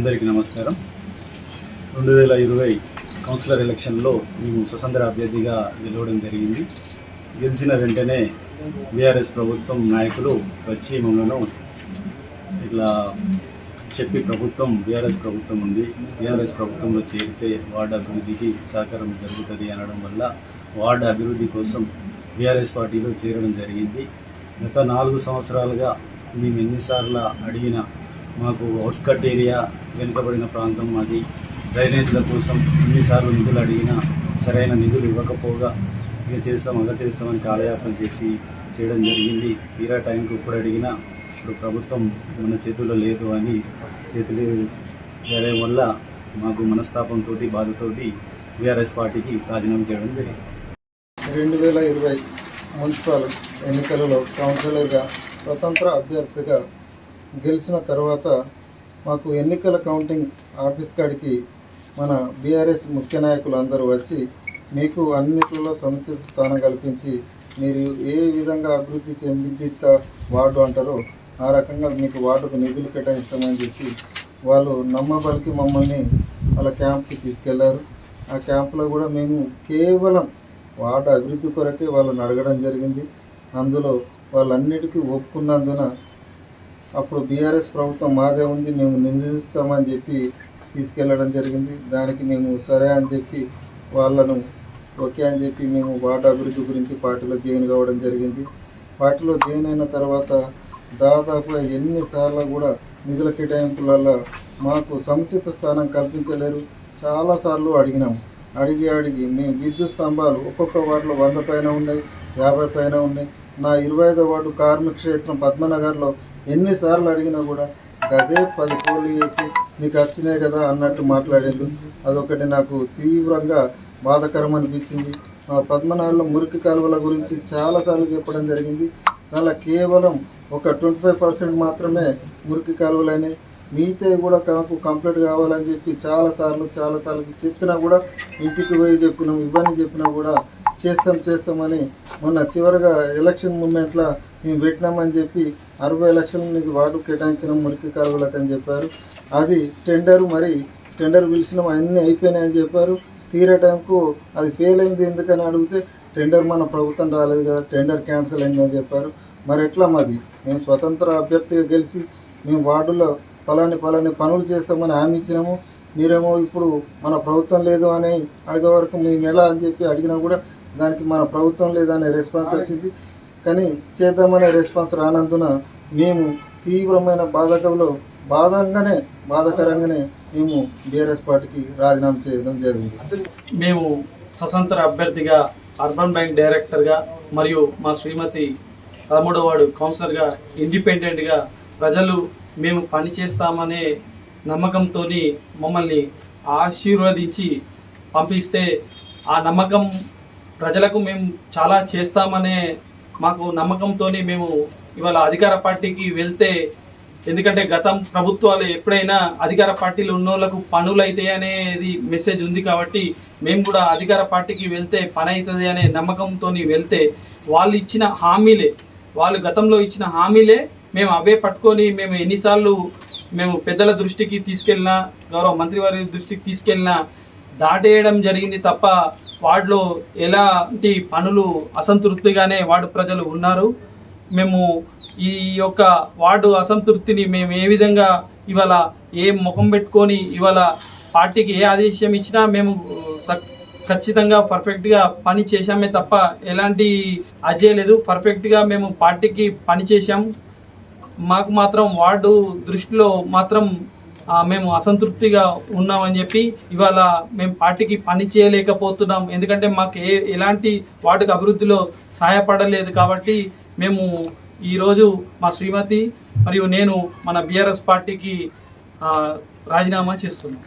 అందరికీ నమస్కారం. రెండు వేల ఇరవై కౌన్సిలర్ ఎలక్షన్లో మేము స్వతంత్ర అభ్యర్థిగా గెలవడం జరిగింది. గెలిచిన వెంటనే బీఆర్ఎస్ ప్రభుత్వం నాయకులు వచ్చి మమ్మల్ని ఇట్లా చెప్పి ప్రభుత్వం బీఆర్ఎస్ ప్రభుత్వం ఉంది. బీఆర్ఎస్ ప్రభుత్వంలో చేరితే వార్డు అభివృద్ధికి సహకారం జరుగుతుంది అనడం వల్ల వార్డు అభివృద్ధి కోసం బీఆర్ఎస్ పార్టీలో చేరడం జరిగింది. గత నాలుగు సంవత్సరాలుగా మేము ఎన్నిసార్లు అడిగిన మాకు అవుట్స్కట్ ఏరియా వెనుకబడిన ప్రాంతం మాది. డ్రైనేజీల కోసం ఎన్నిసార్లు నిధులు అడిగినా సరైన నిధులు ఇవ్వకపోగా ఇక చేస్తాం అలా చేస్తామని కాలయాపన చేసి చేయడం జరిగింది. తీరా టైంకి ఇప్పుడు అడిగినా ఇప్పుడు ప్రభుత్వం మన చేతుల్లో లేదు అని చేతులు వేరే వల్ల మాకు మనస్తాపంతో బాధతోటి బీఆర్ఎస్ పార్టీకి రాజీనామా చేయడం జరిగింది. రెండు వేల ఇరవై మున్సిపల్ ఎన్నికలలో కౌన్సిలర్గా స్వతంత్ర అభ్యర్థిగా గెలిచిన తర్వాత మాకు ఎన్నికల కౌంటింగ్ ఆఫీస్ కాడికి మన బీఆర్ఎస్ ముఖ్య నాయకులు అందరూ వచ్చి మీకు అన్నిట్లలో సముచిత స్థానం కల్పించి మీరు ఏ విధంగా అభివృద్ధి చెందిత వార్డు అంటారో ఆ రకంగా మీకు వార్డుకు నిధులు కేటాయిస్తామని చెప్పి వాళ్ళు నమ్మబలికి మమ్మల్ని వాళ్ళ క్యాంప్కి తీసుకెళ్ళారు. ఆ క్యాంపులో కూడా మేము కేవలం వార్డు అభివృద్ధి కొరకే వాళ్ళని అడగడం జరిగింది. అందులో వాళ్ళన్నిటికీ ఒప్పుకున్నందున అప్పుడు బీఆర్ఎస్ ప్రభుత్వం మాదే ఉంది మేము నిలదీస్తామని చెప్పి తీసుకెళ్ళడం జరిగింది. దానికి మేము సరే అని చెప్పి వాళ్ళను ఓకే అని చెప్పి మేము వార్డు అభివృద్ధి గురించి పార్టీలో జాయిన్ కావడం జరిగింది. పార్టీలో జాయిన్ అయిన తర్వాత దాదాపుగా ఎన్నిసార్లు కూడా నిధుల కేటాయింపులలో మాకు సముచిత స్థానం కల్పించలేరు. చాలాసార్లు అడిగినాము అడిగి అడిగి మేము విద్యుత్ స్తంభాలు ఒక్కొక్క వార్డులో వంద పైన ఉన్నాయి యాభై పైన ఉన్నాయి. నా ఇరవై ఐదో వార్డు కార్మిక క్షేత్రం పద్మనగర్లో ఎన్నిసార్లు అడిగినా కూడా అదే పది ఫోన్లు చేసి నీకు వచ్చినాయి కదా అన్నట్టు మాట్లాడేళ్ళు. అదొకటి నాకు తీవ్రంగా బాధకరం అనిపించింది. మా పద్మనాభంలో మురికి కాలువల గురించి చాలాసార్లు చెప్పడం జరిగింది. అలా కేవలం ఒక ట్వంటీ ఫైవ్ పర్సెంట్ మాత్రమే మురికి కాలువలైనాయి. మిగతా కూడా నాకు కంప్లీట్ కావాలని చెప్పి చాలాసార్లు చాలాసార్లు చెప్పినా కూడా ఇంటికి పోయి చెప్పినాం ఇవన్నీ చెప్పినా కూడా చేస్తాం చేస్తామని మొన్న చివరిగా ఎలక్షన్ మూమెంట్లో మేము పెట్టినామని చెప్పి అరవై లక్షలు నీకు వార్డు కేటాయించిన మురికి కాలువలకు అని చెప్పారు. అది టెండర్ మరి టెండర్ పిలిచినాం అన్నీ అయిపోయినాయని చెప్పారు. తీరే టైంకు అది ఫెయిల్ అయింది ఎందుకని అడిగితే టెండర్ మన ప్రభుత్వం రాలేదు కదా టెండర్ క్యాన్సిల్ అయిందని చెప్పారు. మరి ఎట్లా మాది మేము స్వతంత్ర అభ్యర్థిగా గెలిచి మేము వార్డులో పలాని పలాని పనులు చేస్తామని హామీ ఇచ్చినాము. మీరేమో ఇప్పుడు మన ప్రభుత్వం లేదు అని అడిగే వరకు మేము ఎలా అని చెప్పి అడిగినా కూడా దానికి మన ప్రభుత్వం లేదనే రెస్పాన్స్ వచ్చింది. కానీ చేద్దామనే రెస్పాన్స్ రానందున మేము తీవ్రమైన బాధకంలో బాధంగానే బాధాకరంగానే మేము బీఆర్ఎస్ పార్టీకి రాజీనామా చేయడం జరిగింది. మేము స్వతంత్ర అభ్యర్థిగా అర్బన్ బ్యాంక్ డైరెక్టర్గా మరియు మా శ్రీమతి పదమూడవ వాడు కౌన్సిలర్గా ఇండిపెండెంట్గా ప్రజలు మేము పని చేస్తామనే నమ్మకంతో మమ్మల్ని ఆశీర్వదించి పంపిస్తే ఆ నమ్మకం ప్రజలకు మేము చాలా చేస్తామనే మాకు నమ్మకంతోనే మేము ఇవాళ అధికార పార్టీకి వెళ్తే ఎందుకంటే గతం ప్రభుత్వాలు ఎప్పుడైనా అధికార పార్టీలు ఉన్న వాళ్ళకు పనులు అవుతాయి అనేది మెసేజ్ ఉంది కాబట్టి మేము కూడా అధికార పార్టీకి వెళ్తే పని అవుతుంది అనే నమ్మకంతో వెళ్తే వాళ్ళు ఇచ్చిన హామీలే వాళ్ళు గతంలో ఇచ్చిన హామీలే మేము అవే పట్టుకొని మేము ఎన్నిసార్లు మేము పెద్దల దృష్టికి తీసుకెళ్ళినా గౌరవ మంత్రివారి దృష్టికి తీసుకెళ్ళినా దాటేయడం జరిగింది తప్ప వార్డులో ఎలాంటి పనులు అసంతృప్తిగానే వార్డు ప్రజలు ఉన్నారు. మేము ఈ యొక్క వార్డు అసంతృప్తిని మేము ఏ విధంగా ఇవాళ ఏ ముఖం పెట్టుకొని ఇవాళ పార్టీకి ఏ ఆదేశం ఇచ్చినా మేము సక్- ఖచ్చితంగా పర్ఫెక్ట్గా పని చేశామే తప్ప ఎలాంటి అజేయలేదు పర్ఫెక్ట్గా మేము పార్టీకి పని చేశాం. మాకు మాత్రం వార్డు దృష్టిలో మాత్రం మేము అసంతృప్తిగా ఉన్నామని చెప్పి ఇవాళ మేము పార్టీకి పని చేయలేకపోతున్నాం. ఎందుకంటే మాకు ఏ ఎలాంటి వాటికి అభివృద్ధిలో సహాయపడలేదు కాబట్టి మేము ఈరోజు మా శ్రీమతి మరియు నేను మన బీఆర్ఎస్ పార్టీకి రాజీనామా చేస్తున్నాం.